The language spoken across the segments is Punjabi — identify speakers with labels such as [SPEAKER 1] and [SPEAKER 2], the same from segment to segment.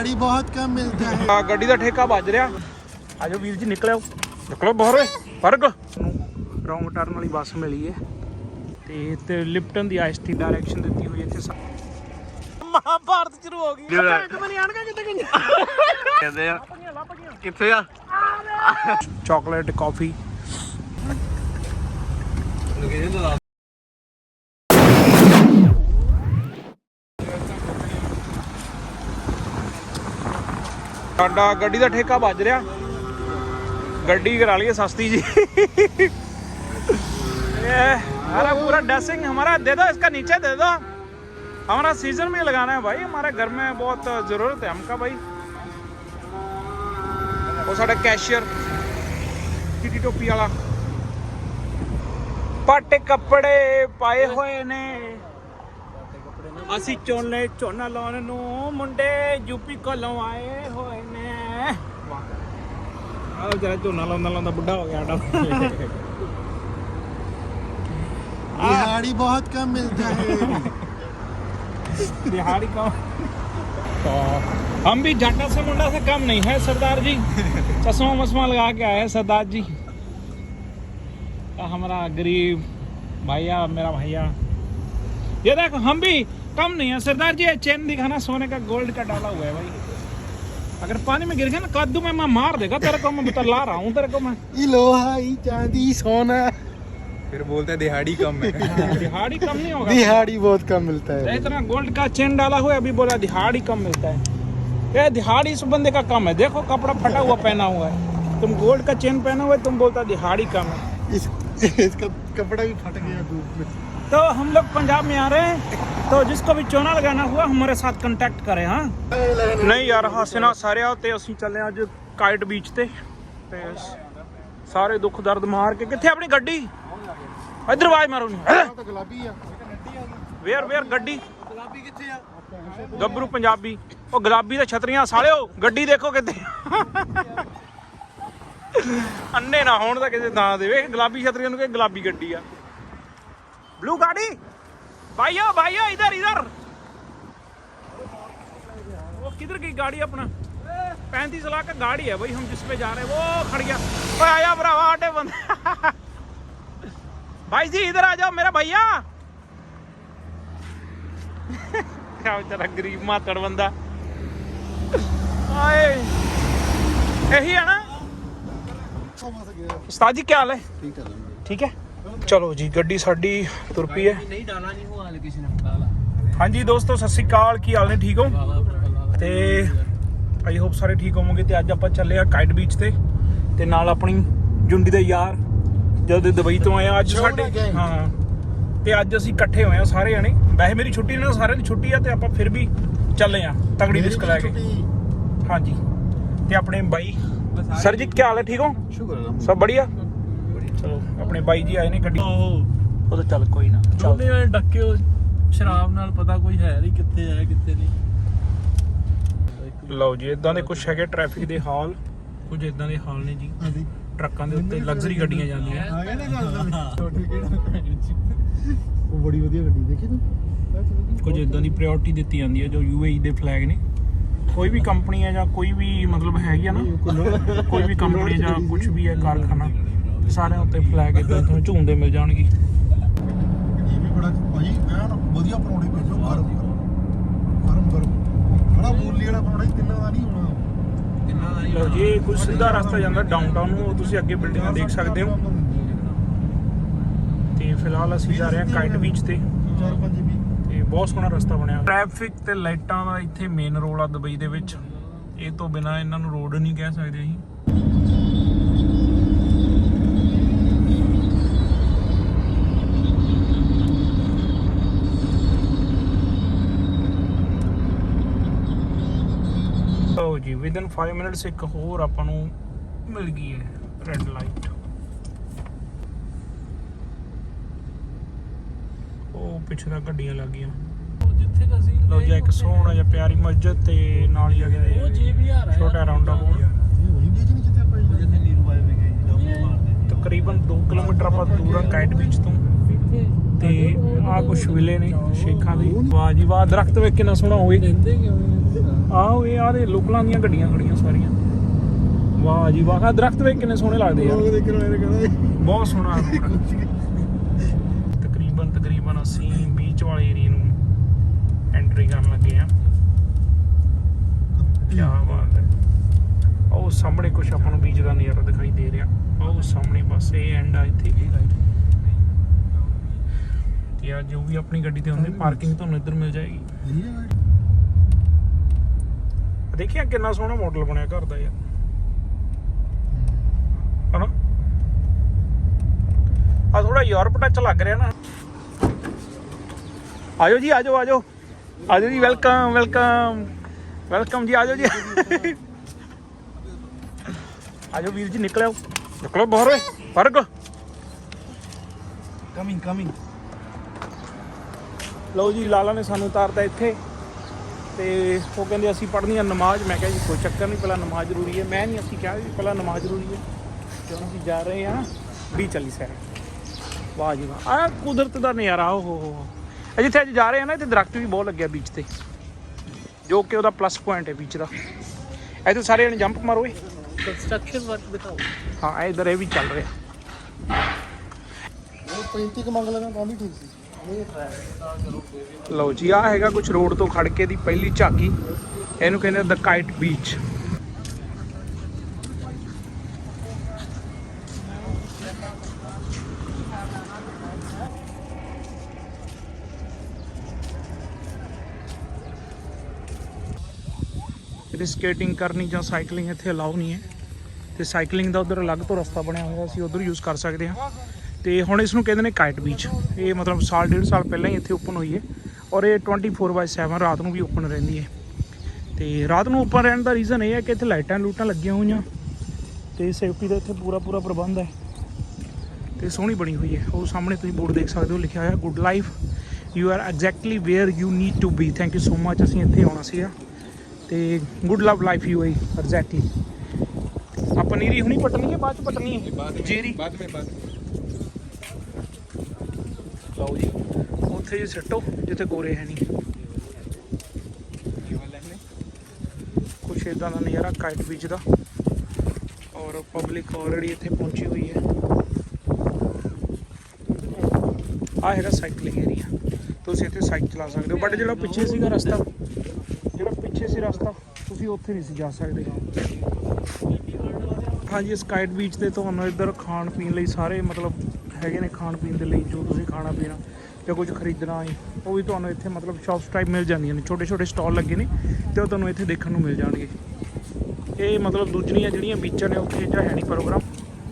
[SPEAKER 1] दिहाड़ी बहुत कम मिलता है
[SPEAKER 2] ਆ ਗੱਡੀ ਦਾ ਠੇਕਾ ਵੱਜ ਰਿਹਾ ਆਜੋ ਵੀਰ ਜੀ ਨਿਕਲਿਓ ਨਿਕਲੋ ਬਾਹਰ ਓਏ ਫਰਕ ਰੌਂਗ ਟਰਨ ਵਾਲੀ ਬੱਸ ਮਿਲੀ ਹੈ ਤੇ ਤੇ ਲਿਪਟਨ ਦੀ ਆਈਸਟੀ ਡਾਇਰੈਕਸ਼ਨ ਦਿੱਤੀ ਹੋਈ ਹੈ ਇੱਥੇ ਸਾ- ਮਹਾਭਾਰਤ ਸ਼ੁਰੂ ਹੋ ਗਈ ਕਮਨੀ ਆਣਗਾ ਕਿੱਥੇ ਗਈ
[SPEAKER 3] ਕਹਿੰਦੇ ਆ ਕਿੱਥੇ ਆ
[SPEAKER 2] ਚਾਕਲੇਟ ਕਾਫੀ ਸਾਡਾ ਗੱਡੀ ਦਾ ਠੇਕਾ ਵੱਜ ਰਿਹਾ ਗੱਡੀ ਕਰਾ ਲਈਏ ਸਸਤੀ ਜੀ ये हमारा पूरा डसिंग हमारा दे दो इसका नीचे दे दो हमारा सीजन में लगाना है भाई हमारे घर में बहुत जरूरत है हमका भाई ਉਹ ਸਾਡਾ ਕੈਸ਼ੀਅਰ ਚਿੱਟੀ ਟੋਪੀ ਵਾਲਾ ਪੱਟ ਕੱਪੜੇ ਪਾਏ ਹੋਏ ਨੇ ਅਸੀਂ ਝੋਨੇ ਝੋਨਾ ਲਾਉਣ ਨੂੰ ਮੁੰਡੇ ਯੂਪੀ ਕੋਲੋਂ ਆਏ ਹੋਏ ਨੇ ਆਹ ਜਰਾ ਝੋਨਾ ਲਾਉਂਦਾ ਲਾਉਂਦਾ ਬੁੱਢਾ ਹੋ ਗਿਆ ਸਾਡਾ
[SPEAKER 1] दिहाड़ी बहुत कम मिलता है
[SPEAKER 2] दिहाड़ी का तो हम भी जाटा से मुंडा से कम नहीं है सरदार जी चश्मा वश्मा लगा के आए हैं सरदार जी तो हमारा गरीब भैया मेरा भैया ये देखो हम भी कम नहीं है सरदार जी ये चेन दिखाना सोने का गोल्ड का डाला हुआ है भाई अगर पानी में गिर गया ना कादू में मैं मार देगा तेरे को मैं बता ला रहा हूँ तेरे को मैं।
[SPEAKER 1] ये लोहा ये चांदी सोना।
[SPEAKER 3] फिर बोलते हैं दिहाड़ी कम है।
[SPEAKER 2] हाँ, दिहाड़ी कम नहीं होगा।
[SPEAKER 1] दिहाड़ी बहुत कम मिलता है।
[SPEAKER 2] इतना गोल्ड का चेन डाला हुआ अभी बोला दिहाड़ी कम मिलता है। ये दिहाड़ी इस बंदे का कम है। देखो कपड़ा फटा हुआ पहना हुआ है। तुम गोल्ड का चेन पहना हुआ है तुम बोलता दिहाड़ी कम है।
[SPEAKER 1] इसका कपड़ा भी फट गया धूप में।
[SPEAKER 2] तो हम लोग पंजाब में आ रहे हैं तो जिसको भी चोना लगाना हुआ हमारे साथ कांटेक्ट करें हाँ ਨਹੀਂ ਯਾਰ ਹਾਸੇ ਨਾਲ ਸਾਰਿਆਂ ਤੇ ਅਸੀਂ ਚੱਲੇ ਅੱਜ ਕਾਈਟ ਬੀਚ ਤੇ ਤੇ ਸਾਰੇ ਦੁੱਖ ਦਰਦ ਮਾਰ ਕੇ ਕਿੱਥੇ ਆਪਣੀ ਗੱਡੀ ਇੱਧਰ ਆਵਾਜ਼ ਮਾਰੋ ਨੀ
[SPEAKER 1] तो गुलाबी है
[SPEAKER 2] ਵੇਅਰ ਵੇਅਰ ਗੱਡੀ ਗੁਲਾਬੀ ਕਿੱਥੇ ਆ ਗੱਭਰੂ ਪੰਜਾਬੀ ਉਹ ਗੁਲਾਬੀ ਦੇ ਛਤਰੀਆਂ ਸਾਲਿਓ ਗੱਡੀ ਦੇਖੋ ਕਿੱਥੇ ਅੰਨੇ ਨਾ ਹੋਣ ਦਾ ਕਿਸੇ ਦਾਂ ਦੇ ਵੇਖ ਗੁਲਾਬੀ ਛਤਰੀਆਂ ਨੂੰ ਕਿ ਗੁਲਾਬੀ ਗੱਡੀ ਆ ब्लू गाड़ी। भाइयों भाइयों इधर इधर। वो किधर की गाड़ी अपना? पैंतीस लाख का गाड़ी है भाई हम जिसपे जा रहे हैं वो खड़ गया। और आया बरा आटे बंद। भाई जी इधर आ जाओ मेरा भैया। क्या बेचारा गरीब मातड़ बंदा। यही है ना? उस्ताद जी क्या हाल है?
[SPEAKER 1] ठीक है?
[SPEAKER 2] ਚਲੋ ਜੀ ਗੱਡੀ ਸਾਡੀ ਤੁਰਪੀ ਹੈ।
[SPEAKER 3] ਨਹੀਂ ਡਾਲਾ ਨਹੀਂ ਹੋਆ ਲੋਕੇਸ਼ਨ
[SPEAKER 2] ਹਾਂਜੀ ਦੋਸਤੋ ਸਤਿ ਸ੍ਰੀ ਅਕਾਲ ਕੀ ਹਾਲ ਨੇ ਠੀਕ ਹੋ? ਤੇ ਆਈ ਹੋਪ ਸਾਰੇ ਠੀਕ ਹੋਵੋਗੇ ਤੇ ਅੱਜ ਆਪਾਂ ਚੱਲੇ ਆ ਕਾਈਟ ਬੀਚ ਤੇ ਤੇ ਨਾਲ ਆਪਣੀ ਜੁੰਡੀ ਦਾ ਯਾਰ ਜਦੋਂ ਦੁਬਈ ਤੋਂ ਆਇਆ ਅੱਜ ਸਾਡੇ ਹਾਂ। ਤੇ ਅੱਜ ਅਸੀਂ ਇਕੱਠੇ ਹੋਏ ਆ ਸਾਰੇ ਜਣੇ। ਵੈਸੇ ਮੇਰੀ ਛੁੱਟੀ ਨਾਲ ਸਾਰਿਆਂ ਦੀ ਛੁੱਟੀ ਆ ਤੇ ਆਪਾਂ ਫਿਰ ਵੀ ਚੱਲੇ ਆ ਤਗੜੀ ਰਿਸਕ ਲੈ ਕੇ। ਹਾਂਜੀ। ਤੇ ਆਪਣੇ ਬਾਈ ਸਰ ਜੀ ਕੀ ਹਾਲ ਹੈ ਠੀਕ ਹੋ?
[SPEAKER 1] ਸ਼ੁਕਰ
[SPEAKER 2] ਸਭ ਬੜੀਆ? ਚਲੋ ਆਪਣੇ ਬਾਈ ਜੀ ਆਏ ਨੇ ਗੱਡੀ। ਉਹ ਤਾਂ ਚੱਲ ਕੋਈ ਨਾ ਚੱਲ।
[SPEAKER 3] ਉਹਨੇ ਵਾਲੇ ਡੱਕੇ ਉਹ ਸ਼ਰਾਬ ਨਾਲ ਪਤਾ ਕੋਈ ਹੈ ਨਹੀਂ ਕਿੱਥੇ ਹੈ ਕਿੱਥੇ ਨਹੀਂ।
[SPEAKER 2] ਲਓ ਜੀ ਇਦਾਂ ਦੇ ਕੁਝ ਹੈਗੇ ਟ੍ਰੈਫਿਕ ਦੇ ਹਾਲ। ਕੁਝ ਇਦਾਂ ਦੇ ਹਾਲ ਨੇ ਜੀ।
[SPEAKER 1] ਹਾਂਜੀ।
[SPEAKER 2] ਟਰੱਕਾਂ ਦੇ ਉੱਤੇ ਲਗਜ਼ਰੀ ਗੱਡੀਆਂ ਜਾਂਦੀਆਂ।
[SPEAKER 1] ਆ ਗਿਆ ਨਾ ਗੱਲ ਛੋਟੀ ਕਿਹੜਾ ਉਹ ਬੜੀ ਵਧੀਆ ਗੱਡੀ ਦੇਖੀ ਤੂੰ?
[SPEAKER 2] ਕੁਝ ਇਦਾਂ ਦੀ ਪ੍ਰਾਇੋਰਟੀ ਦਿੱਤੀ ਜਾਂਦੀ ਹੈ ਜੋ ਯੂਏਈ ਦੇ ਫਲੈਗ ਨੇ। ਕੋਈ ਵੀ ਕੰਪਨੀ ਹੈ ਜਾਂ ਕੋਈ ਵੀ ਮਤਲਬ ਹੈਗੀ ਆ ਨਾ ਕੋਈ ਵੀ ਕੰਪਨੀ ਜਾਂ ਕੁਝ ਵੀ ਹੈ ਕਾਰਖਾਨਾ। ਸਾਰਿਆਂ ਉੱਤੇ ਫਲੈਗ ਇਦਾਂ ਤੁਹਾਨੂੰ ਝੂੰਦੇ ਮਿਲ ਜਾਣਗੇ।
[SPEAKER 1] ਇਹ ਵੀ ਬੜਾ ਭਾਈ ਮੈਂ ਨਾ ਵਧੀਆ ਪਰੌਂਠੇ ਭੇਜੋ ਗਰਮ ਗਰਮ ਗਰਮ ਬੜਾ ਬੋਲੀ ਵਾਲਾ ਪਰੌਂਠਾ ਹੀ ਤਿੰਨਾਂ ਦਾ ਨਹੀਂ ਹੋਣਾ।
[SPEAKER 3] ਕਿੰਨਾ ਦਾ
[SPEAKER 2] ਲਓ ਜੀ ਕੁਝ ਸਿੱਧਾ ਰਸਤਾ ਜਾਂਦਾ ਡਾਊਨਟਾਊਨ ਨੂੰ ਉਹ ਤੁਸੀਂ ਅੱਗੇ ਬਿਲਡਿੰਗਾਂ ਦੇਖ ਸਕਦੇ ਹੋ। ਤੇ ਫਿਲਹਾਲ ਅਸੀਂ ਜਾ ਰਹੇ ਹਾਂ ਕਾਈਟ ਬੀਚ ਤੇ।
[SPEAKER 1] ਚਾਰ ਪੰਜ ਵੀ।
[SPEAKER 2] ਤੇ ਬਹੁਤ ਸੋਹਣਾ ਰਸਤਾ ਬਣਿਆ। ਟ੍ਰੈਫਿਕ ਤੇ ਲਾਈਟਾਂ ਦਾ ਇੱਥੇ ਮੇਨ ਰੋਲ ਆ ਦੁਬਈ ਦੇ ਵਿੱਚ। ਇਹ ਤੋਂ ਬਿਨਾ ਇਹਨਾਂ ਨੂੰ ਰੋਡ ਨਹੀਂ ਕਹਿ ਸਕਦੇ ਅਸੀਂ ਲਓ ਜੀ ਵਿਦਨ 5 ਮਿੰਟਸ ਇੱਕ ਹੋਰ ਆਪਾਂ ਨੂੰ ਮਿਲ ਗਈ ਹੈ ਰੈੱਡ ਲਾਈਟ ਉਹ ਪਿੱਛੇ ਤਾਂ ਗੱਡੀਆਂ ਲੱਗ ਗਈਆਂ।
[SPEAKER 3] ਜਿੱਥੇ ਕ ਅਸੀਂ
[SPEAKER 2] ਲਓ ਜੀ ਇੱਕ ਸੋਹਣਾ ਜਿਹਾ ਪਿਆਰੀ ਮਸਜਿਦ ਤੇ ਨਾਲ ਹੀ ਆ
[SPEAKER 3] ਉਹ
[SPEAKER 2] ਗਿਆ
[SPEAKER 3] ਜੇਬ ਯਾਰ ਹੈ।
[SPEAKER 2] ਛੋਟਾ ਰਾਉਂਡ ਅਬਾਊਟ ਤਕਰੀਬਨ 2 ਕਿਲੋਮੀਟਰ ਆਪਾਂ ਦੂਰ ਆ ਕਾਈਟ ਬੀਚ ਤੋਂ। ਤੇ ਆ ਕੁਛ ਵਿਲੇ ਨੇ ਸ਼ੇਖਾਂ ਦੇ। ਵਾਹ ਜੀ ਵਾਹ ਦਰਖਤ ਵੇਖ ਕਿੰਨਾ ਸੋਹਣਾ ਹੋਵੇ ਆਹੋ ਇਹ ਆ ਦੇ ਲੋਕਲਾਂ ਦੀਆਂ ਗੱਡੀਆਂ ਖੜੀਆਂ ਸਾਰੀਆਂ। ਵਾਹ ਜੀ ਵਾਹ ਆਹ ਦਰਖਤ ਵੇਖ ਕਿੰਨੇ ਸੋਹਣੇ ਲੱਗਦੇ ਯਾਰ
[SPEAKER 1] ਲੋਕ ਦੇਖਣ ਵਾਲੇ ਨੇ ਕਹਿੰਦਾ।
[SPEAKER 2] ਬਹੁਤ ਸੋਹਣਾ ਤਕਰੀਬਨ ਤਕਰੀਬਨ ਅਸੀਂ ਬੀਚ ਵਾਲੇ ਏਰੀਆ ਨੂੰ ਐਂਟਰੀ ਕਰਨ ਲੱਗੇ ਆ ਕੀ ਬਾਤ ਹੈ। ਉਹ ਸਾਹਮਣੇ ਕੁਝ ਆਪਾਂ ਨੂੰ ਬੀਚ ਦਾ ਨਜ਼ਾਰਾ ਦਿਖਾਈ ਦੇ ਰਿਹਾ। ਉਹ ਸਾਹਮਣੇ ਬਸ ਇਹ ਐਂਡ ਆ ਇੱਥੇ। ਤੇ ਆ ਜੋ ਵੀ ਆਪਣੀ ਗੱਡੀ ਤੇ ਹੁੰਦੇ ਪਾਰਕਿੰਗ ਤੁਹਾਨੂੰ ਇੱਧਰ ਮਿਲ ਜਾਏਗੀ। ਦੇਖਿਆ ਕਿੰਨਾ ਸੋਹਣਾ ਮਾਡਲ ਬਣਿਆ ਘਰ ਦਾ ਯਾਰ। ਹਨਾ? ਆ ਥੋੜਾ ਯੂਰਪ ਟੱਚ ਲੱਗ ਰਿਹਾ ਨਾ। ਆਜੋ ਜੀ ਆਜੋ ਆਜੋ। ਆਜੋ ਜੀ ਵੈਲਕਮ ਵੈਲਕਮ ਵੈਲਕਮ ਜੀ ਆਜੋ ਜੀ। ਆਜੋ ਵੀਰ ਜੀ ਨਿਕਲਿਓ ਨਿਕਲੋ ਬਾਹਰ ਓਏ ਫ਼ਰਕ
[SPEAKER 3] ਕਮਿੰਗ ਕਮਿੰਗ
[SPEAKER 2] ਲਓ ਜੀ ਲਾਲਾ ਨੇ ਸਾਨੂੰ ਉਤਾਰਤਾ ਇੱਥੇ। ਤੇ ਉਹ ਕਹਿੰਦੇ ਅਸੀਂ ਪੜ੍ਹਨੀ ਆ ਨਮਾਜ਼। ਮੈਂ ਕਿਹਾ ਜੀ ਕੋਈ ਚੱਕਰ ਨਹੀਂ ਪਹਿਲਾਂ ਨਮਾਜ਼ ਜ਼ਰੂਰੀ ਹੈ। ਮੈਂ ਨਹੀਂ ਅਸੀਂ ਕਿਹਾ ਵੀ ਪਹਿਲਾਂ ਨਮਾਜ਼ ਜ਼ਰੂਰੀ ਹੈ। ਕਿਉਂ ਅਸੀਂ ਜਾ ਰਹੇ ਹਾਂ ਵੀ ਚੱਲੀ ਸੈਰ ਵਾਹ ਜੀ ਵਾਹ। ਆ ਕੁਦਰਤ ਦਾ ਨਜ਼ਾਰਾ ਓ ਹੋ ਹੋ ਹੋ। ਜਿੱਥੇ ਅੱਜ ਜਾ ਰਹੇ ਹਾਂ ਨਾ ਇੱਥੇ ਦਰਖਤ ਵੀ ਬਹੁਤ ਲੱਗਿਆ ਬੀਚ ਤੇ। ਜੋ ਕਿ ਉਹਦਾ ਪਲੱਸ ਪੁਆਇੰਟ ਹੈ ਬੀਚ ਦਾ। ਇੱਥੇ ਸਾਰੇ ਜਣੇ ਜੰਪ ਮਾਰੋ ਏ
[SPEAKER 3] ਕੰਸਟਰਕਸ਼ਨ ਵਰਕ ਦਿਖਾਓ।
[SPEAKER 2] ਹਾਂ ਇਧਰ ਇਹ ਵੀ ਚੱਲ ਰਿਹਾ।
[SPEAKER 1] ਉਹ 35 ਕ ਮੰਗ ਲੈਣਾ ਤਾਂ ਵੀ ਠੀਕ ਸੀ?
[SPEAKER 2] ਲਓ ਜੀ ਆ ਹੈਗਾ ਕੁਝ ਰੋਡ ਤੋਂ ਖੜ ਕੇ ਦੀ ਪਹਿਲੀ ਝਾਕੀ। ਇਹਨੂੰ ਕਹਿੰਦੇ ਦ ਕਾਈਟ ਬੀਚ ਇਹ ਸਕੇਟਿੰਗ ਕਰਨੀ ਜਾਂ ਸਾਈਕਲਿੰਗ ਇੱਥੇ ਅਲਾਉ ਨਹੀਂ ਹੈ। ਤੇ ਸਾਈਕਲਿੰਗ ਦਾ ਉਧਰ ਅਲੱਗ ਤੋਂ ਰਸਤਾ ਬਣਿਆ ਹੋਇਆ, ਅਸੀਂ ਉਧਰ ਯੂਜ਼ ਕਰ ਸਕਦੇ ਹਾਂ। ਤੇ ਹੁਣ ਇਸ ਨੂੰ ਕਹਿੰਦੇ ਨੇ ਕਾਈਟ ਬੀਚ ਇਹ ਮਤਲਬ ਸਾਲ ਡੇਢ ਸਾਲ ਪਹਿਲਾਂ ਹੀ ਇੱਥੇ ਓਪਨ ਹੋਈ ਹੈ। ਔਰ ਇਹ 24/7 ਰਾਤ ਨੂੰ ਵੀ ਓਪਨ ਰਹਿੰਦੀ ਹੈ। ਤੇ ਰਾਤ ਨੂੰ ਓਪਨ ਰਹਿਣ ਦਾ ਰੀਜ਼ਨ ਇਹ ਹੈ ਕਿ ਇੱਥੇ ਲਾਈਟਾਂ ਲੂਟਾਂ ਲੱਗੀਆਂ ਹੋਈਆਂ। ਤੇ ਸੇਫਟੀ ਦਾ ਇੱਥੇ ਪੂਰਾ ਪੂਰਾ ਪ੍ਰਬੰਧ ਹੈ। ਤੇ ਸੋਹਣੀ ਬਣੀ ਹੋਈ ਹੈ। ਉਹ ਸਾਹਮਣੇ ਤੁਸੀਂ ਬੋਰਡ ਦੇਖ ਸਕਦੇ ਹੋ ਲਿਖਿਆ ਹੋਇਆ good life you are exactly where you need to be thank you so much ਅਸੀਂ ਇੱਥੇ ਆਉਣਾ ਸੀਗਾ। ਤੇ good love life you I exactly ਆ ਪਨੀਰੀ ਹੁਣੀ ਪਟਣੀ ਹੈ ਬਾਅਦ ਚ ਪਟਣੀ ਹੈ? ਜੀਰੀ।
[SPEAKER 3] ਬਾਅਦ ਵਿੱਚ ਬਾਅਦ
[SPEAKER 2] ਲਓ ਜੀ। ਉੱਥੇ ਜੀ ਸਿੱਟੋ, ਜਿੱਥੇ ਗੋਰੇ ਹੈ ਨਹੀਂ। ਕੁਛ ਇਦਾਂ ਦਾ ਨਜ਼ਾਰਾ ਕਾਈਟ ਬੀਚ ਦਾ। ਔਰ ਪਬਲਿਕ ਆਲਰੇਡੀ ਇੱਥੇ ਪਹੁੰਚੀ ਹੋਈ ਹੈ। ਆ ਹੈਗਾ ਸਾਈਕਲਿੰਗ ਏਰੀਆ ਤੁਸੀਂ ਇੱਥੇ ਸਾਈਕਲ ਚਲਾ ਸਕਦੇ ਹੋ। ਬਟ ਜਿਹੜਾ ਪਿੱਛੇ ਸੀਗਾ ਰਸਤਾ, ਜਿਹੜਾ ਪਿੱਛੇ ਸੀ ਰਸਤਾ, ਤੁਸੀਂ ਉੱਥੇ ਨਹੀਂ ਸੀ ਜਾ ਸਕਦੇ। ਹਾਂਜੀ ਸਕਾਈਟ ਬੀਚ ਤੇ ਤੁਹਾਨੂੰ ਇੱਧਰ ਖਾਣ ਪੀਣ ਲਈ ਸਾਰੇ ਮਤਲਬ ਹੈਗੇ ਨੇ ਖਾਣ ਪੀਣ ਦੇ ਲਈ, ਜੋ ਤੁਸੀਂ ਖਾਣਾ ਪੀਣਾ ਜਾਂ ਕੁਝ ਖਰੀਦਣਾ ਹੈ, ਉਹ ਵੀ ਤੁਹਾਨੂੰ ਇੱਥੇ ਮਤਲਬ ਸ਼ਾਪਸ ਟਾਈਪ ਮਿਲ ਜਾਂਦੀਆਂ ਨੇ ਛੋਟੇ ਛੋਟੇ ਸਟਾਲ ਲੱਗੇ ਨੇ ਤੇ ਉਹ ਤੁਹਾਨੂੰ ਇੱਥੇ ਦੇਖਣ ਨੂੰ ਮਿਲ ਜਾਣਗੇ ਇਹ ਮਤਲਬ ਦੂਜੀਆਂ ਜਿਹੜੀਆਂ ਬੀਚਾਂ ਨੇ, ਉੱਥੇ ਜਾਂ ਹੈ ਨਹੀਂ ਪ੍ਰੋਗਰਾਮ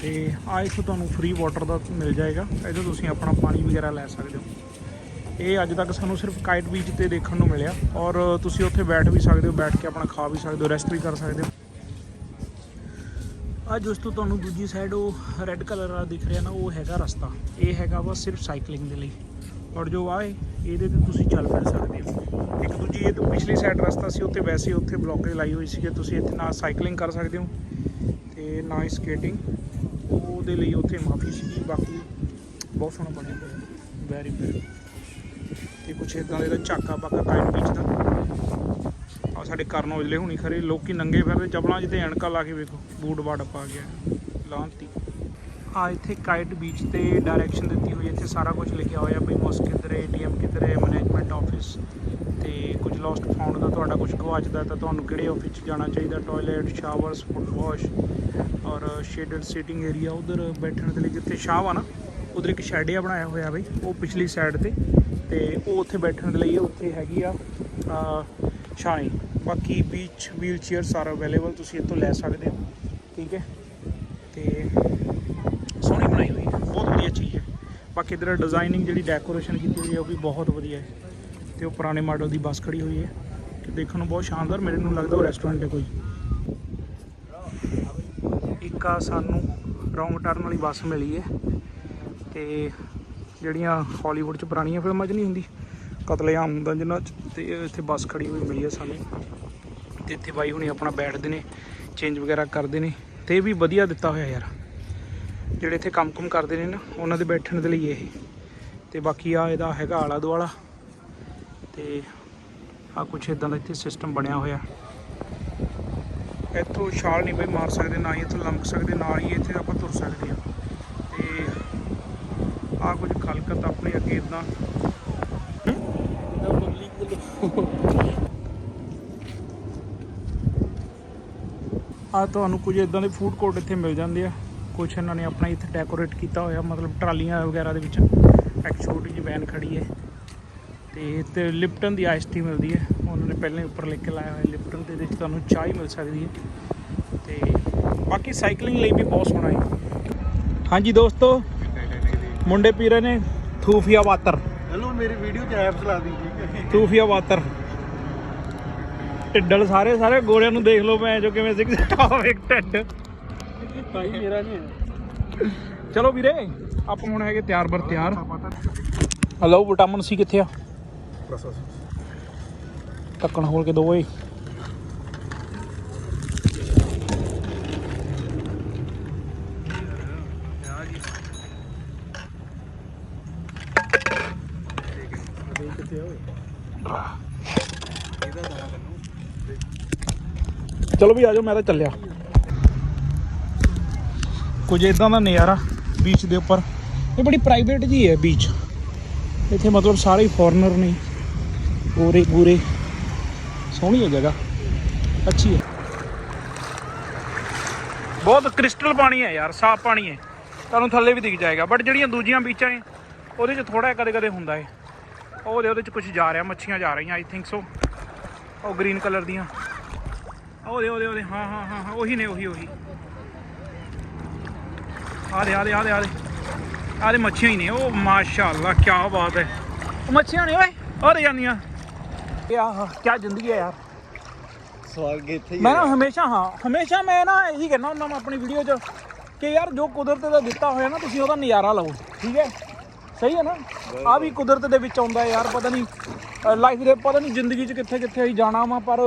[SPEAKER 2] ਤੇ ਆ ਇੱਥੋਂ ਤੁਹਾਨੂੰ ਫ੍ਰੀ ਵਾਟਰ ਦਾ ਮਿਲ ਜਾਏਗਾ, ਇਹਦੇ ਤੁਸੀਂ ਆਪਣਾ ਪਾਣੀ ਵਗੈਰਾ ਲੈ ਸਕਦੇ ਹੋ। ਇਹ ਅੱਜ ਤੱਕ ਸਾਨੂੰ ਸਿਰਫ ਕਾਈਟ ਬੀਚ ਤੇ ਦੇਖਣ ਨੂੰ ਮਿਲਿਆ ਔਰ ਤੁਸੀਂ ਉੱਥੇ ਬੈਠ ਵੀ ਸਕਦੇ ਹੋ, ਬੈਠ ਕੇ ਆਪਣਾ ਖਾ ਵੀ ਸਕਦੇ ਹੋ ਰੈਸਟ ਵੀ ਕਰ ਸਕਦੇ ਹੋ। ਅੱਜ ਉਸ ਤੋਂ ਤੁਹਾਨੂੰ ਦੂਜੀ ਸਾਈਡ ਉਹ ਰੈੱਡ ਕਲਰ ਵਾਲਾ ਦਿਖ ਰਿਹਾ ਨਾ, ਉਹ ਹੈਗਾ ਰਸਤਾ। ਇਹ ਹੈਗਾ ਵਾ ਸਿਰਫ ਸਾਈਕਲਿੰਗ ਦੇ ਲਈ। ਔਰ ਜੋ ਆ ਇਹਦੇ ਤੇ ਤੁਸੀਂ ਚੱਲ ਫਿਰ ਸਕਦੇ ਹੋ। ਇੱਕ ਦੂਜੀ, ਇਹ ਤੋਂ ਪਿਛਲੀ ਸਾਈਡ ਰਸਤਾ ਸੀ, ਉੱਥੇ ਵੈਸੇ ਉੱਥੇ ਬਲੌਕੇਜ ਲਾਈ ਹੋਈ ਸੀ ਕਿ ਤੁਸੀਂ ਇੱਥੇ ਨਾ ਸਾਈਕਲਿੰਗ ਕਰ ਸਕਦੇ ਹੋ ਤੇ ਨਾ ਹੀ ਸਕੇਟਿੰਗ ਉਹਦੇ ਲਈ ਉੱਥੇ ਮਾਫੀ ਸੀ ਬਾਕੀ ਬਹੁਤ ਸੋਹਣਾ ਬਣਿਆ ਹੋਇਆ। ਵੈਰੀ ਵੈਰੀ ਤੇ ਕੁਛ ਇਦਾਂ ਦਾ ਝਾਕਾ ਬਾਕਾ ਕਾਈਟ ਬੀਚ ਦਾ। ਆ ਸਾਡੇ ਕਰਨ ਔਜਲੇ ਹੁਣੀ ਖਰੇ ਲੋਕੀ ਨੰਗੇ ਫਿਰਦੇ ਚਪਲਾਂ 'ਚ ਤੇ ਐਨਕਾਂ ਲਾ ਕੇ ਵੇਖੋ ਬੂਟ ਬਾੜ ਪਾ ਗਿਆ ਲਾਂਤੀ ਆ ਇੱਥੇ ਕਾਈਟ ਬੀਚ ਤੇ ਡਾਇਰੈਕਸ਼ਨ ਦਿੱਤੀ ਹੋਈ ਇੱਥੇ ਸਾਰਾ ਕੁਝ ਲਿਖਿਆ ਹੋਇਆ ਬਈ ਮੋਸਕ ਕਿੱਧਰ ਹੈ ਏਟੀਐਮ ਕਿੱਧਰ ਹੈ ਮੈਨੇਜਮੈਂਟ ਆਫਿਸ ਤੇ ਕੁਝ ਲੋਸਟ ਫਾਊਂਡ ਦਾ ਤੁਹਾਡਾ ਕੁਝ ਗਵਾਚਦਾ ਤਾਂ ਤੁਹਾਨੂੰ ਕਿਹੜੇ ਆਫਿਸ 'ਚ ਜਾਣਾ ਚਾਹੀਦਾ? ਟਾਇਲਟ ਸ਼ਾਵਰਸ ਫੁੱਟ ਵਾਸ਼ ਔਰ ਸ਼ੇਡਡ ਸੀਟਿੰਗ ਏਰੀਆ ਉਧਰ ਬੈਠਣ ਦੇ ਲਈ ਜਿੱਥੇ ਛਾਂ ਵਾ ਨਾ ਉਧਰ ਇੱਕ ਸ਼ੈਡ ਜਿਹਾ ਬਣਾਇਆ ਹੋਇਆ ਬਈ ਉਹ ਪਿਛਲੀ ਸਾਈਡ ਤੇ ਤੇ ਉਹ ਉੱਥੇ ਬੈਠਣ ਦੇ ਲਈ ਉੱਥੇ ਹੈਗੀ ਆ ਆ, ਬਾਕੀ ਬੀਚ ਵੀਲ ਚੇਅਰ ਸਾਰਾ ਅਵੇਲੇਬਲ ਤੁਸੀਂ ਇੱਥੋਂ ਲੈ ਸਕਦੇ ਹੋ। ਠੀਕ ਹੈ? ਤੇ ਸੋਹਣੀ ਬਣਾਈ ਹੋਈ ਹੈ। ਬਹੁਤ ਵਧੀਆ ਚੀਜ਼ ਹੈ। ਬਾਕੀ ਇਧਰ ਡਿਜ਼ਾਈਨਿੰਗ ਜਿਹੜੀ ਡੈਕੋਰੇਸ਼ਨ ਕੀਤੀ ਹੋਈ ਹੈ, ਉਹ ਵੀ ਬਹੁਤ ਵਧੀਆ ਹੈ। ਤੇ ਉਹ ਪੁਰਾਣੇ ਮਾਡਲ ਦੀ ਬੱਸ ਖੜੀ ਹੋਈ ਹੈ। ਤੇ ਦੇਖਣ ਨੂੰ ਬਹੁਤ ਸ਼ਾਨਦਾਰ, ਮੇਰੇ ਨੂੰ ਲੱਗਦਾ ਉਹ ਰੈਸਟੋਰੈਂਟ ਹੈ ਕੋਈ। ਇੱਕ ਆ ਸਾਨੂੰ ਰੌਂਗ ਟਰਨ ਵਾਲੀ ਬੱਸ ਮਿਲੀ ਹੈ। ਤੇ ਜਿਹੜੀਆਂ ਹਾਲੀਵੁੱਡ 'ਚ ਪੁਰਾਣੀਆਂ ਫਿਲਮਾਂ 'ਚ ਨਹੀਂ ਹੁੰਦੀ, ਕਤਲੇਆਮ ਹੁੰਦਾ ਜਿਨ੍ਹਾਂ 'ਚ ਤੇ ਇੱਥੇ ਬੱਸ ਖੜੀ ਹੋਈ ਮਿਲੀ ਹੈ ਸਾਨੂੰ। ਤੇ ਇੱਥੇ ਬਾਈ ਹੁਣੀ ਆਪਣਾ ਬੈਠਦੇ ਨੇ ਚੇਂਜ ਵਗੈਰਾ ਕਰਦੇ ਨੇ, ਤੇ ਇਹ ਵੀ ਵਧੀਆ ਦਿੱਤਾ ਹੋਇਆ ਯਾਰ। ਜਿਹੜੇ ਇੱਥੇ ਕੰਮ-ਕੁਮ ਕਰਦੇ ਨੇ ਨਾ, ਉਹਨਾਂ ਦੇ ਬੈਠਣ ਦੇ ਲਈ ਇਹ। ਤੇ ਬਾਕੀ ਆ ਇਹਦਾ ਹੈਗਾ ਆਲਾ ਦੁਆਲਾ। ਤੇ ਆ ਕੁਛ ਇਦਾਂ ਦਾ ਇੱਥੇ ਸਿਸਟਮ ਬਣਿਆ ਹੋਇਆ। ਇੱਥੋਂ ਛਾਲ ਨਹੀਂ ਬਈ ਮਾਰ ਸਕਦੇ, ਨਾ ਹੀ ਇੱਥੋਂ ਲੰਘ ਸਕਦੇ, ਨਾ ਹੀ ਇੱਥੇ ਆਪਾਂ ਤੁਰ ਸਕਦੇ ਆ ਤੇ ਆ ਕੁਝ ਖਲਕਤ ਆਪਣੇ ਅੱਗੇ ਇਦਾਂ ਆ ਤੁਹਾਨੂੰ ਕੁਝ ਇਦਾਂ ਦੇ ਫੂਡ ਕੋਰਟ ਇੱਥੇ ਮਿਲ ਜਾਂਦੇ ਆ। ਕੁਝ ਇਹਨਾਂ ਨੇ ਆਪਣਾ ਇੱਥੇ ਡੈਕੋਰੇਟ ਕੀਤਾ ਹੋਇਆ ਮਤਲਬ ਟਰਾਲੀਆਂ ਵਗੈਰਾ ਦੇ ਵਿੱਚ। ਇੱਕ ਛੋਟੀ ਜਿਹੀ ਵੈਨ ਖੜੀ ਹੈ। ਤੇ ਤੇ ਲਿਪਟਨ ਦੀ ਆਈਸ ਟੀ ਮਿਲਦੀ ਹੈ। ਉਹਨਾਂ ਨੇ ਪਹਿਲਾਂ ਹੀ ਉੱਪਰ ਲਿਖ ਕੇ ਲਾਇਆ ਹੋਇਆ ਲਿਪਟਨ ਦੇ ਵਿੱਚ। ਤੁਹਾਨੂੰ ਚਾਹ ਹੀ ਮਿਲ ਸਕਦੀ ਹੈ। ਤੇ ਬਾਕੀ ਸਾਈਕਲਿੰਗ ਲਈ ਵੀ ਬਹੁਤ ਸੋਹਣਾ ਹੈ। ਹਾਂਜੀ ਦੋਸਤੋ ਮੁੰਡੇ ਪੀਰੇ ਨੇ ਥੂਫੀਆ ਵਾਤਰ
[SPEAKER 1] ਹੈਲੋ ਮੇਰੀ ਵੀਡੀਓ ਚ ਐਪ ਚਲਾ ਦੀ
[SPEAKER 2] ਥੂਫੀਆ ਵਾਤਰ ਢਿੱਡਲ ਸਾਰੇ ਸਾਰੇ ਗੋਰਿਆਂ ਨੂੰ ਦੇਖ ਲਓ ਮੈਂ ਜੋ ਕਿਵੇਂ ਸਿੱਖ ਹੋਵੇ ਢਿੱਡ।
[SPEAKER 3] ਭਾਈ ਮੇਰਾ ਨਹੀਂ ਹੈ।
[SPEAKER 2] ਚਲੋ ਵੀਰੇ ਆਪਾਂ ਹੁਣ ਹੈਗੇ ਤਿਆਰ ਬਰ ਤਿਆਰ। ਹਲੋ ਵਿਟਾਮਿਨ ਸੀ ਕਿੱਥੇ ਆ? ਢੱਕਣ ਖੋਲ ਕੇ ਦੋ ਓਏ। ਚਲੋ ਵੀ ਆਜੋ ਮੈਂ ਤਾਂ ਚੱਲਿਆ। ਕੁਝ ਇਦਾਂ ਦਾ ਨਜ਼ਾਰਾ ਬੀਚ ਦੇ ਉੱਪਰ। ਇਹ ਬੜੀ ਪ੍ਰਾਈਵੇਟ ਜੀ ਹੈ ਬੀਚ ਇੱਥੇ ਮਤਲਬ ਸਾਰੇ ਫੋਰਨਰ ਨੇ। ਗੋਰੇ ਗੂਰੇ। ਸੋਹਣੀ ਹੈ ਜਗ੍ਹਾ। ਅੱਛੀ ਹੈ। ਬਹੁਤ ਕ੍ਰਿਸਟਲ ਪਾਣੀ ਹੈ ਯਾਰ, ਸਾਫ਼ ਪਾਣੀ ਹੈ। ਤੁਹਾਨੂੰ ਥੱਲੇ ਵੀ ਦਿਖ ਜਾਏਗਾ। ਬਟ ਜਿਹੜੀਆਂ ਦੂਜੀਆਂ ਬੀਚਾਂ ਨੇ, ਉਹਦੇ 'ਚ ਥੋੜਾ ਕਦੇ ਕਦੇ ਹੁੰਦਾ ਹੈ। ਉਹਦੇ ਉਹਦੇ 'ਚ ਕੁਝ ਜਾ ਰਿਹਾ, ਮੱਛੀਆਂ ਜਾ ਰਹੀਆਂ ਆਈ ਥਿੰਕ ਸੋ ਉਹ ਗ੍ਰੀਨ ਕਲਰ ਦੀਆਂ। ਉਹਦੇ ਉਹਦੇ ਉਹਦੇ ਹਾਂ ਹਾਂ ਹਾਂ ਹਾਂ ਉਹੀ ਨੇ ਉਹੀ ਉਹੀ। ਆ ਦੇ ਆ ਦੇ ਆ ਦੇ ਆ ਦੇ। ਆ ਦੇ ਮੱਛੀਆਂ ਹੀ ਨੇ ਉਹ ਮਾਸ਼ਾਅੱਲਾ ਕੀ ਬਾਤ ਹੈ। ਮੱਛੀਆਂ ਨੇ ਓਏ ਆ ਦੇ ਜਾਂਦੀਆਂ। ਇਹ ਆਹ ਕੀ ਜ਼ਿੰਦਗੀ ਹੈ ਯਾਰ।
[SPEAKER 1] ਸਵਾਲ ਇੱਥੇ
[SPEAKER 2] ਮੈਂ ਨਾ ਹਮੇਸ਼ਾ ਹਾਂ ਹਮੇਸ਼ਾ ਮੈਂ ਨਾ ਇਹੀ ਕਹਿੰਦਾ ਹੁੰਦਾ ਮੈਂ ਆਪਣੀ ਵੀਡੀਓ 'ਚ ਕਿ ਯਾਰ ਜੋ ਕੁਦਰਤ ਦਾ ਦਿੱਤਾ ਹੋਇਆ ਨਾ ਤੁਸੀਂ ਉਹਦਾ ਨਜ਼ਾਰਾ ਲਓ ਠੀਕ ਹੈ? ਸਹੀ ਹੈ ਨਾ? ਆ ਵੀ ਕੁਦਰਤ ਦੇ ਵਿੱਚ ਆਉਂਦਾ ਯਾਰ, ਪਤਾ ਨਹੀਂ ਲਾਈਫ ਦੇ, ਪਤਾ ਨਹੀਂ ਜ਼ਿੰਦਗੀ 'ਚ ਕਿੱਥੇ ਕਿੱਥੇ ਅਸੀਂ ਜਾਣਾ ਵਾ, ਪਰ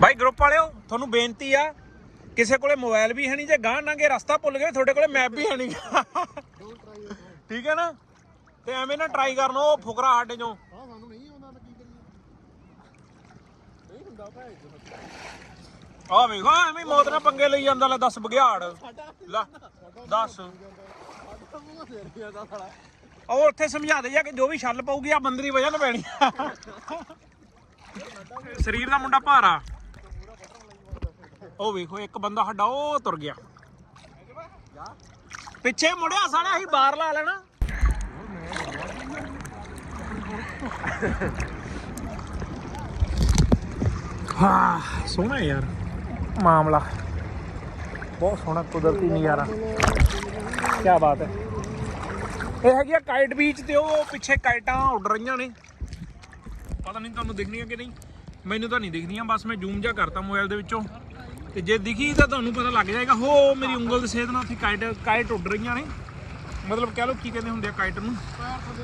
[SPEAKER 2] ਭਾਈ ਗਰੁੱਪ ਵਾਲਿਓ, ਤੁਹਾਨੂੰ ਬੇਨਤੀ ਆ, ਕਿਸੇ ਕੋਲੇ ਮੋਬਾਈਲ ਵੀ ਹੈ ਨਹੀਂ, ਜੇ ਗਾਂ ਨਾਂਗੇ ਰਸਤਾ ਭੁੱਲ ਗਏ, ਤੁਹਾਡੇ ਕੋਲੇ ਮੈਪ ਵੀ ਹੈ ਨਹੀਂ। ਠੀਕ ਹੈ ਨਾ? ਤੇ ਐਵੇਂ ਨਾ ਟਰਾਈ ਕਰ ਉਹ ਫੁਕਰਾ ਸਾਡੇ ਚੋਂ। ਆ ਵੇਖੋ, ਐਵੇਂ ਮੌਤ ਨਾਲ ਪੰਗੇ ਲਈ ਜਾਂਦਾ, ਲੈ 10 ਬਗਿਆੜ ਲੈ 10 ਉਹ ਉੱਥੇ ਸਮਝਾ ਦੇ ਜਾ ਕਿ ਜੋ ਵੀ ਛੱਲ ਪਊਗੀ ਆ ਬੰਦਰੀ ਵਜ੍ਹਾ ਪੈਣੀ ਆ। ਸਰੀਰ ਦਾ ਮੁੰਡਾ ਭਾਰਾ। ਉਹ ਵੇਖੋ, ਇੱਕ ਬੰਦਾ ਸਾਡਾ ਉਹ ਤੁਰ ਗਿਆ। ਪਿੱਛੇ ਮੁੜਿਆ, ਸਾਲਿਆ ਅਸੀਂ ਬਾਹਰ ਲਾ ਲੈਣਾ। ਹਾਂ, ਸੋਹਣਾ ਯਾਰ, ਮਾਮਲਾ। ਬਹੁਤ ਸੋਹਣਾ ਕੁਦਰਤੀ ਨਜ਼ਾਰਾ। ਕੀ ਬਾਤ ਹੈ। ਇਹ ਹੈਗੀ ਆ ਕਾਈਟ ਬੀਚ ਤੇ ਉਹ ਪਿੱਛੇ ਕਾਈਟਾਂ ਉੱਡ ਰਹੀਆਂ ਨੇ ਪਤਾ ਨਹੀਂ ਤੁਹਾਨੂੰ ਦਿਖਣੀਆਂ ਕਿ ਨਹੀਂ ਮੈਨੂੰ ਤਾਂ ਨਹੀਂ ਦਿਖਦੀਆਂ ਬਸ ਮੈਂ ਜ਼ੂਮ ਜਾ ਕਰਤਾ ਮੋਬਾਈਲ ਦੇ ਵਿੱਚੋਂ ਤੇ ਜੇ ਦਿਖੀ ਤਾਂ ਤੁਹਾਨੂੰ ਪਤਾ ਲੱਗ ਜਾਏਗਾ ਹੋ ਮੇਰੀ ਉਂਗਲ ਦੇ ਸੇਧ ਨਾਲ ਉੱਥੇ ਕਾਈਟ ਕਾਈਟ ਉੱਡ ਰਹੀਆਂ ਨੇ ਮਤਲਬ ਕਹਿ ਲਓ ਕੀ ਕਹਿੰਦੇ ਹੁੰਦੇ ਆ ਕਾਈਟ ਨੂੰ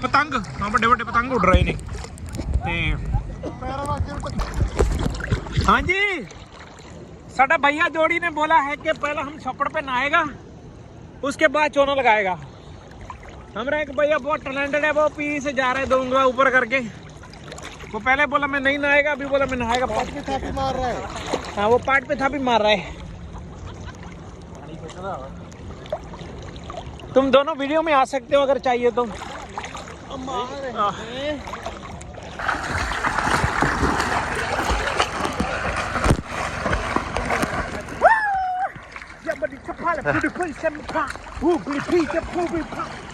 [SPEAKER 2] ਪਤੰਗ ਹਾਂ ਵੱਡੇ ਵੱਡੇ ਪਤੰਗ ਉੱਡ ਰਹੇ ਨੇ ਤੇ
[SPEAKER 1] ਪੈਰਾਂ ਨਾਲ ਅੱਗੇ
[SPEAKER 2] हाँ जी साडा भैया जोड़ी ने बोला है कि पहले हम छप्पड़ पे नहाएगा उसके बाद चोना लगाएगा हमारा एक भैया बहुत टैलेंटेड है वो पी से जा रहे दूँगा ऊपर करके वो पहले बोला मैं नहीं नहाएगा अभी बोला मैं नहाएगा
[SPEAKER 1] पार्ट पे था भी मार रहा
[SPEAKER 2] है हाँ वो पार्ट पे था भी मार रहा है तुम दोनों वीडियो में आ सकते हो अगर चाहिए तो Put the police in the pot. Who be the police? Who be the police?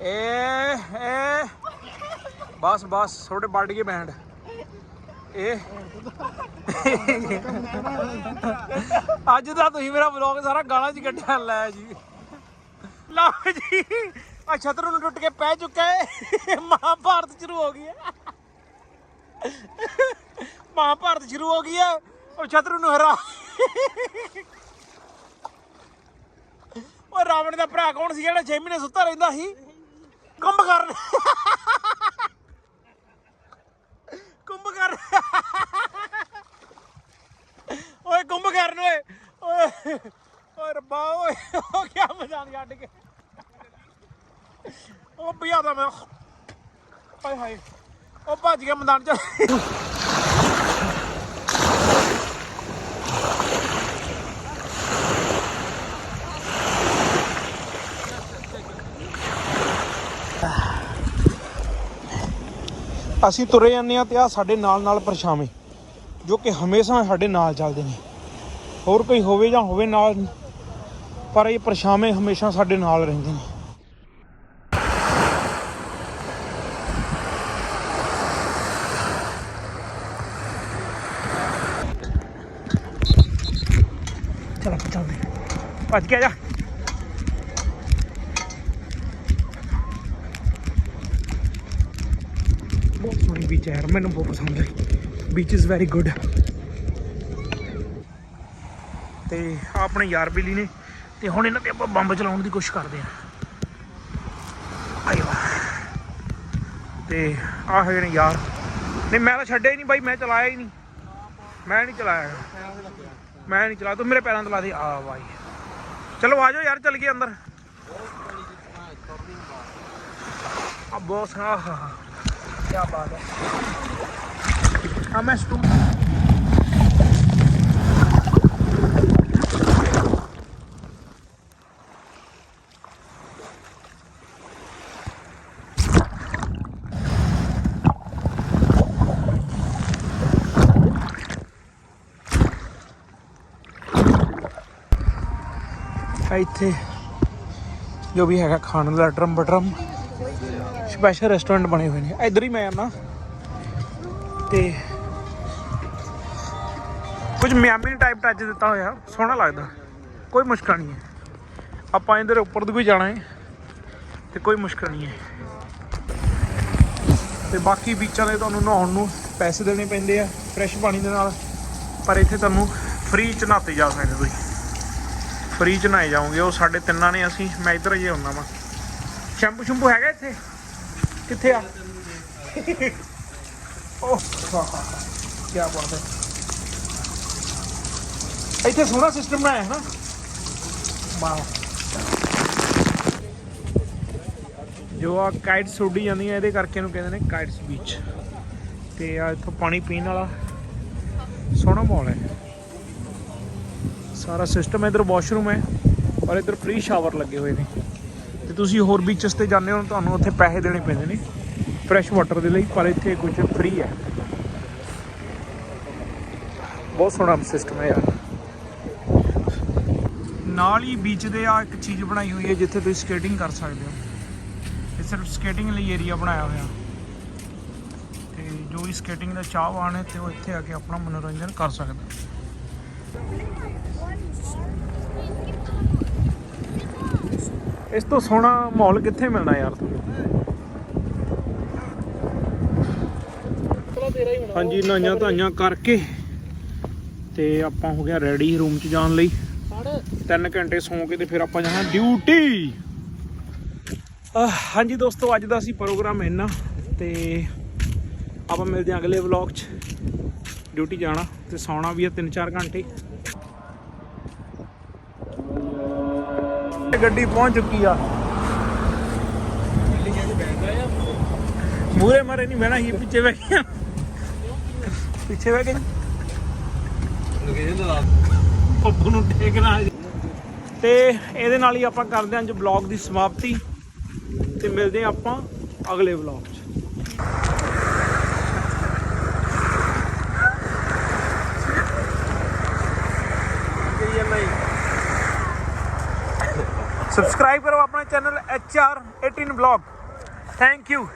[SPEAKER 2] ਏ ਏ। ਬਸ ਬਸ ਛੋਟੇ ਵੱਢ ਗਏ ਬੈਂਡ। ਏ। ਅੱਜ ਦਾ ਤੁਸੀਂ ਮੇਰਾ ਵਲੌਗ ਸਾਰਾ ਗਾਲਾਂ 'ਚ ਕੱਢਿਆ, ਲੈ ਜੀ। ਲਓ ਜੀ। ਆ ਛਤਰ ਨੂੰ ਟੁੱਟ ਕੇ ਪੈ ਚੁੱਕਾ ਹੈ ਮਹਾਭਾਰਤ ਸ਼ੁਰੂ ਹੋ ਗਈ ਹੈ ਮਹਾਭਾਰਤ ਸ਼ੁਰੂ ਹੋ ਗਈ ਹੈ ਉਹ ਛਤਰ ਨੂੰ ਹਰਾ। ਉਹ ਰਾਵਣ ਦਾ ਭਰਾ ਕੌਣ ਸੀ ਜਿਹੜਾ 6 ਮਹੀਨੇ ਸੁੱਤਾ ਰਹਿੰਦਾ ਸੀ? ਕੁੰਭਕਰਨ ਕੁੰਭਕਰਨ ਓਏ ਕੁੰਭਕਰਨ ਓਏ। ਓਏ ਓਏ ਰੱਬਾ ਓਏ, ਉਹ ਕੀ ਮਜ਼ਾਕ ਕੱਢ ਕੇ। ਉਹ ਬਿਆਦਾ ਮੈਂ। ਹਾਏ ਹਾਏ, ਉਹ ਭੱਜ ਗਿਆ ਮੈਦਾਨ ਚ। ਅਸੀਂ ਤੁਰੇ ਜਾਂਦੇ ਆ ਤੇ ਆ ਸਾਡੇ ਨਾਲ ਨਾਲ ਪਰਛਾਵੇਂ, ਜੋ ਕਿ ਹਮੇਸ਼ਾ ਸਾਡੇ ਨਾਲ ਚੱਲਦੇ ਨੇ। ਹੋਰ ਕੋਈ ਹੋਵੇ ਜਾਂ ਹੋਵੇ ਨਾਲ, ਪਰ ਇਹ ਪਰਛਾਵੇਂ ਹਮੇਸ਼ਾ ਸਾਡੇ ਨਾਲ ਰਹਿੰਦੇ ਨੇ। ਚਲ ਆਪਾਂ ਚੱਲਦੇ ਭੱਜ ਕੇ ਜਾ ਬਹੁਤ ਸੋਹਣੀ ਬੀਚ ਹੈ ਯਾਰ ਮੈਨੂੰ ਬਹੁਤ ਪਸੰਦ ਆਈ। ਬੀਚ ਇਜ਼ ਵੈਰੀ ਗੁੱਡ ਤੇ ਆਪਣੇ ਯਾਰ ਬਿੱਲੀ ਨੇ, ਤੇ ਹੁਣ ਇਹਨਾਂ ਤੇ ਆਪਾਂ ਬੰਬ ਚਲਾਉਣ ਦੀ ਕੋਸ਼ਿਸ਼ ਕਰਦੇ ਹਾਂ। ਆਈ ਤੇ ਆਹ ਹੈਗੇ ਨੇ ਯਾਰ। ਨਹੀਂ, ਮੈਂ ਤਾਂ ਛੱਡਿਆ ਹੀ ਨਹੀਂ ਬਾਈ, ਮੈਂ ਚਲਾਇਆ ਹੀ ਨਹੀਂ। ਮੈਂ ਨਹੀਂ ਚਲਾਇਆ ਮੈਂ ਨਹੀਂ ਚਲਾ, ਤੂੰ ਮੇਰੇ ਪੈਰਾਂ ਤੇ ਲਾ ਦੇ। ਆ ਬਾਈ। ਚਲੋ, ਆ ਜਾਓ ਯਾਰ, ਚੱਲ ਗਏ ਅੰਦਰ। ਆ ਬਹੁਤ ਆਹ। ਕੀ ਬਾਤ ਹੈ ਆ ਮੈਂ ਸਟੂ ਇੱਥੇ ਜੋ ਵੀ ਹੈਗਾ ਖਾਣ ਦਾ ਡਰਮ ਬਟਰਮ। ਸਪੈਸ਼ਲ ਰੈਸਟੋਰੈਂਟ ਬਣੇ ਹੋਏ ਨੇ। ਇੱਧਰ ਹੀ ਮੈਂ ਆਣਾ ਤੇ ਕੁਝ ਮਿਆਮੀ ਟਾਈਪ ਟੱਚ ਦਿੱਤਾ ਹੋਇਆ। ਸੋਹਣਾ ਲੱਗਦਾ। ਕੋਈ ਮੁਸ਼ਕਲ ਨਹੀਂ ਹੈ। ਆਪਾਂ ਇਹਦੇ ਉੱਪਰ ਦੀ ਵੀ ਜਾਣਾ ਹੈ। ਤੇ ਕੋਈ ਮੁਸ਼ਕਲ ਨਹੀਂ ਹੈ। ਤੇ ਬਾਕੀ ਬੀਚਾਂ ਦੇ ਤੁਹਾਨੂੰ ਨਹਾਉਣ ਨੂੰ ਪੈਸੇ ਦੇਣੇ ਪੈਂਦੇ ਆ ਫਰੈਸ਼ ਪਾਣੀ ਦੇ ਨਾਲ। ਪਰ ਇੱਥੇ ਤੁਹਾਨੂੰ ਫ੍ਰੀ ਚ ਨਹਾਤੇ ਜਾ ਸਕਦੇ ਤੁਸੀਂ। ਫ੍ਰੀ ਚ ਨਹਾਏ ਜਾਓਗੇ। ਉਹ ਸਾਡੇ ਤਿੰਨਾਂ ਨੇ ਅਸੀਂ। ਮੈਂ ਇੱਧਰ ਜੇ ਹੁੰਨਾ ਵਾ। ਸ਼ੈਂਪੂ ਸ਼ੈਂਪੂ ਹੈਗਾ ਇੱਥੇ? ਕਿੱਥੇ ਆ? ਓਹ ਕੀ ਬਾਤ ਹੈ। ਇੱਥੇ ਸੋਹਣਾ ਸਿਸਟਮ ਬਣਾਇਆ ਹੈ ਨਾ। ਵਾਓ। ਜੋ ਆ ਕਾਈਟਸ ਉੱਡੀ ਜਾਂਦੀਆਂ, ਇਹਦੇ ਕਰਕੇ ਇਹਨੂੰ ਕਹਿੰਦੇ ਨੇ ਕਾਈਟਸ ਬੀਚ ਤੇ ਆ ਇੱਥੋਂ ਪਾਣੀ ਪੀਣ ਵਾਲਾ ਸੋਹਣਾ ਮਾਹੌਲ ਹੈ। ਸਾਰਾ ਸਿਸਟਮ ਇਧਰ ਵਾਸ਼ਰੂਮ ਹੈ, ਔਰ ਇਧਰ ਫ੍ਰੀ ਸ਼ਾਵਰ ਲੱਗੇ ਹੋਏ ਨੇ। ਤੁਸੀਂ ਹੋਰ ਬੀਚਸ ਤੇ ਜਾਂਦੇ ਹੋ, ਤੁਹਾਨੂੰ ਉੱਥੇ ਪੈਸੇ ਦੇਣੇ ਪੈਂਦੇ ਨੇ। ਫਰੈਸ਼ ਵਾਟਰ ਦੇ ਲਈ, ਪਰ ਇੱਥੇ ਕੁਝ ਫ੍ਰੀ ਹੈ। ਬਹੁਤ ਸੋਹਣਾ ਸਿਸਟਮ ਹੈ ਯਾਰ। ਨਾਲ ਹੀ ਬੀਚ ਦੇ ਆ ਇੱਕ ਚੀਜ਼ ਬਣਾਈ ਹੋਈ ਹੈ, ਜਿੱਥੇ ਤੁਸੀਂ ਸਕੇਟਿੰਗ ਕਰ ਸਕਦੇ ਹੋ। ਇਹ ਸਿਰਫ ਸਕੇਟਿੰਗ ਲਈ ਏਰੀਆ ਬਣਾਇਆ ਹੋਇਆ। ਤੇ ਜੋ ਵੀ ਸਕੇਟਿੰਗ ਦਾ ਚਾਹਵਾਨ ਹੈ, ਤੇ ਉਹ ਇੱਥੇ ਆ ਕੇ ਆਪਣਾ ਮਨੋਰੰਜਨ ਕਰ ਸਕਦਾ ਇਸ ਤੋਂ ਸੋਹਣਾ ਮਾਹੌਲ ਕਿੱਥੇ ਮਿਲਣਾ ਯਾਰ ਤੁਹਾਨੂੰ? ਹਾਂਜੀ ਨਾਈਆਂ ਧਾਈਆਂ ਕਰਕੇ ਤੇ ਆਪਾਂ ਹੋ ਗਿਆ ਰੈਡੀ ਰੂਮ 'ਚ ਜਾਣ ਲਈ। 3 ਘੰਟੇ ਸੌਂ ਕੇ ਤੇ ਫਿਰ ਆਪਾਂ ਜਾਣਾ ਡਿਊਟੀ ਹਾਂਜੀ ਦੋਸਤੋ ਅੱਜ ਦਾ ਅਸੀਂ ਪ੍ਰੋਗਰਾਮ ਇੰਨਾ ਤੇ ਆਪਾਂ ਮਿਲਦੇ ਹਾਂ ਅਗਲੇ ਵਲੌਗ 'ਚ। ਡਿਊਟੀ ਜਾਣਾ ਤੇ ਸੌਣਾ ਵੀ ਆ 3-4 ਘੰਟੇ। ਗੱਡੀ ਪਹੁੰਚ ਚੁੱਕੀ ਆ। ਮੂਰੇ ਮਾਰੇ ਨਹੀਂ ਬਹਿਣਾ ਹੀ ਪਿੱਛੇ ਬਹਿ ਗਿਆ। ਪਿੱਛੇ ਬਹਿ ਗਿਆ ਪੱਪੂ ਨੂੰ ਟੇਕਣਾ ਤੇ ਇਹਦੇ ਨਾਲ ਹੀ ਆਪਾਂ ਕਰਦੇ ਹਾਂ ਅੱਜ ਬਲੌਗ ਦੀ ਸਮਾਪਤੀ। ਤੇ ਮਿਲਦੇ ਹਾਂ ਆਪਾਂ ਅਗਲੇ ਵਲੌਗ 'ਚ। ਸਬਸਕ੍ਰਾਈਬ ਕਰੋ ਆਪਣਾ channel HR18 vlog thank you